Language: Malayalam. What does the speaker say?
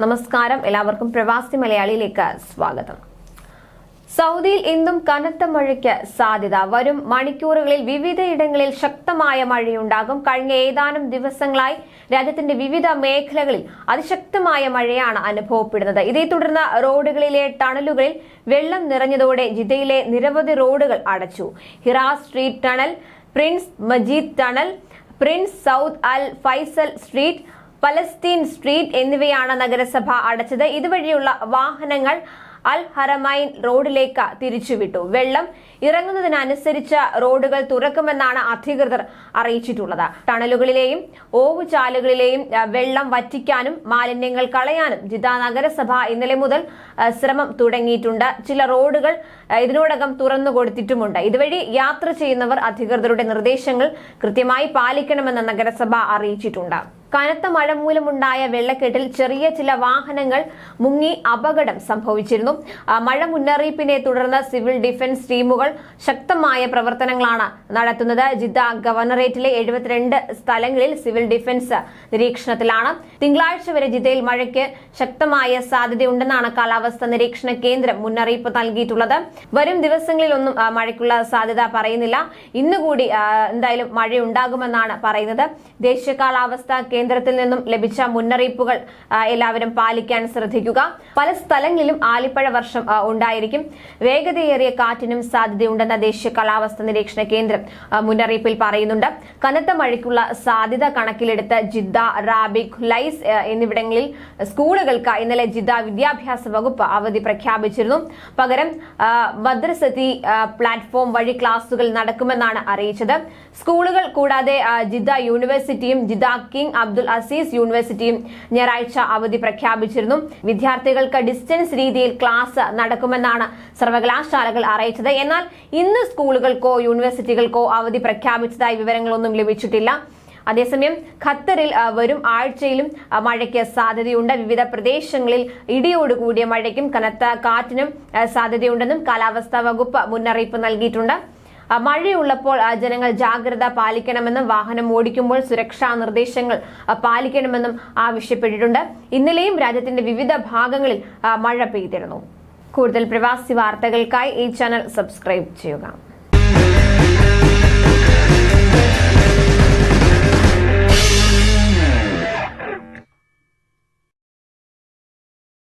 നമസ്കാരം. എല്ലാവർക്കും പ്രവാസി മലയാളിയിലേക്ക് സ്വാഗതം. സൗദിയിൽ ഇന്നും കനത്ത മഴയ്ക്ക് സാധ്യത. വരും മണിക്കൂറുകളിൽ വിവിധയിടങ്ങളിൽ ശക്തമായ മഴയുണ്ടാകും. കഴിഞ്ഞ ഏതാനും ദിവസങ്ങളായി രാജ്യത്തിന്റെ വിവിധ മേഖലകളിൽ അതിശക്തമായ മഴയാണ് അനുഭവപ്പെടുന്നത്. ഇതേ തുടർന്ന് റോഡുകളിലെ ടണലുകളിൽ വെള്ളം നിറഞ്ഞതോടെ ജിദ്ദയിലെ നിരവധി റോഡുകൾ അടച്ചു. Hira street tunnel prince Majid tunnel prince Saud Al Faisal street Palestine street എന്നിവയാണ് നഗരസഭ അടച്ചത്. ഇതുവഴിയുള്ള വാഹനങ്ങൾ അൽ ഹറമൈൻ റോഡിലേക്ക് തിരിച്ചുവിട്ടു. വെള്ളം ഇറങ്ങുന്നതിനനുസരിച്ച് റോഡുകൾ തുറക്കുമെന്നാണ് അധികൃതർ അറിയിച്ചിട്ടുള്ളത്. ടണലുകളിലെയും ഓവുചാലുകളിലെയും വെള്ളം വറ്റിക്കാനും മാലിന്യങ്ങൾ കളയാനും ജിദ്ദ നഗരസഭ ഇന്നലെ മുതൽ ശ്രമം തുടങ്ങിയിട്ടുണ്ട്. ചില റോഡുകൾ ഇതിനോടകം തുറന്നു കൊടുത്തിട്ടുമുണ്ട്. ഇതുവഴി യാത്ര ചെയ്യുന്നവർ അധികൃതരുടെ നിർദ്ദേശങ്ങൾ കൃത്യമായി പാലിക്കണമെന്ന് നഗരസഭ അറിയിച്ചിട്ടുണ്ട്. കനത്ത മഴ മൂലമുണ്ടായ വെള്ളക്കെട്ടിൽ ചെറിയ ചില വാഹനങ്ങൾ മുങ്ങി അപകടം സംഭവിച്ചിരുന്നു. മഴ മുന്നറിയിപ്പിനെ തുടർന്ന് സിവിൽ ഡിഫൻസ് ടീമുകൾ ശക്തമായ പ്രവർത്തനങ്ങളാണ് നടത്തുന്നത്. ജിദ്ദ ഗവർണറേറ്റിലെ എഴുപത്തിരണ്ട് സ്ഥലങ്ങളിൽ സിവിൽ ഡിഫൻസ് നിരീക്ഷണത്തിലാണ്. തിങ്കളാഴ്ച വരെ ജിദ്ദയിൽ മഴയ്ക്ക് ശക്തമായ സാധ്യതയുണ്ടെന്നാണ് കാലാവസ്ഥാ നിരീക്ഷണ കേന്ദ്രം മുന്നറിയിപ്പ് നൽകിയിട്ടുള്ളത്. വരും ദിവസങ്ങളിലൊന്നും മഴയ്ക്കുള്ള സാധ്യത പറയുന്നില്ല. ഇന്നുകൂടി എന്തായാലും മഴയുണ്ടാകുമെന്നാണ് പറയുന്നത്. ദേശീയ കാലാവസ്ഥാ കേന്ദ്രത്തിൽ നിന്നും ലഭിച്ച മുന്നറിയിപ്പുകൾ എല്ലാവരും പാലിക്കാൻ ശ്രദ്ധിക്കുക. പല സ്ഥലങ്ങളിലും ആലിപ്പഴ വർഷം ഉണ്ടായിരിക്കും. വേഗതയേറിയ കാറ്റിനും സാധ്യതയുണ്ടെന്ന ദേശീയ കാലാവസ്ഥാ നിരീക്ഷണ കേന്ദ്രം മുന്നറിയിപ്പിൽ പറയുന്നുണ്ട്. കനത്ത മഴയ്ക്കുള്ള സാധ്യത കണക്കിലെടുത്ത് ജിദ്ദ റാബി ഖുലൈസ് എന്നിവിടങ്ങളിൽ സ്കൂളുകൾക്ക് ഇന്നലെ ജിദ്ദ വിദ്യാഭ്യാസ വകുപ്പ് അവധി പ്രഖ്യാപിച്ചിരുന്നു. പകരം ഭദ്രസതി പ്ലാറ്റ്ഫോം വഴി ക്ലാസുകൾ നടക്കുമെന്നാണ് അറിയിച്ചത്. സ്കൂളുകൾ കൂടാതെ ജിദ്ദ യൂണിവേഴ്സിറ്റിയും ജിദ്ദ കിങ് അബ്ദുൽ അസീസ് യൂണിവേഴ്സിറ്റിയും ഞായറാഴ്ച അവധി പ്രഖ്യാപിച്ചിരുന്നു. വിദ്യാർത്ഥികൾക്ക് ഡിസ്റ്റൻസ് രീതിയിൽ ക്ലാസ് നടക്കുമെന്നാണ് സർവകലാശാലകൾ അറിയിച്ചത്. എന്നാൽ ഇന്ന് സ്കൂളുകൾക്കോ യൂണിവേഴ്സിറ്റികൾക്കോ അവധി പ്രഖ്യാപിച്ചതായി വിവരങ്ങളൊന്നും ലഭിച്ചിട്ടില്ല. അതേസമയം ഖത്തറിൽ വരും ആഴ്ചയിലും മഴയ്ക്ക് സാധ്യതയുണ്ട്. വിവിധ പ്രദേശങ്ങളിൽ ഇടിയോടുകൂടിയ മഴയ്ക്കും കനത്ത കാറ്റിനും സാധ്യതയുണ്ടെന്നും കാലാവസ്ഥാ വകുപ്പ് മുന്നറിയിപ്പ് നൽകിയിട്ടുണ്ട്. മഴയുള്ളപ്പോൾ ജനങ്ങൾ ജാഗ്രത പാലിക്കണമെന്നും വാഹനം ഓടിക്കുമ്പോൾ സുരക്ഷാ നിർദ്ദേശങ്ങൾ പാലിക്കണമെന്നും ആവശ്യപ്പെട്ടിട്ടുണ്ട്. ഇന്നലെയും രാജ്യത്തിന്റെ വിവിധ ഭാഗങ്ങളിൽ മഴ പെയ്തിരുന്നു. കൂടുതൽ പ്രവാസി വാർത്തകൾക്കായി ഈ ചാനൽ സബ്സ്ക്രൈബ് ചെയ്യുക.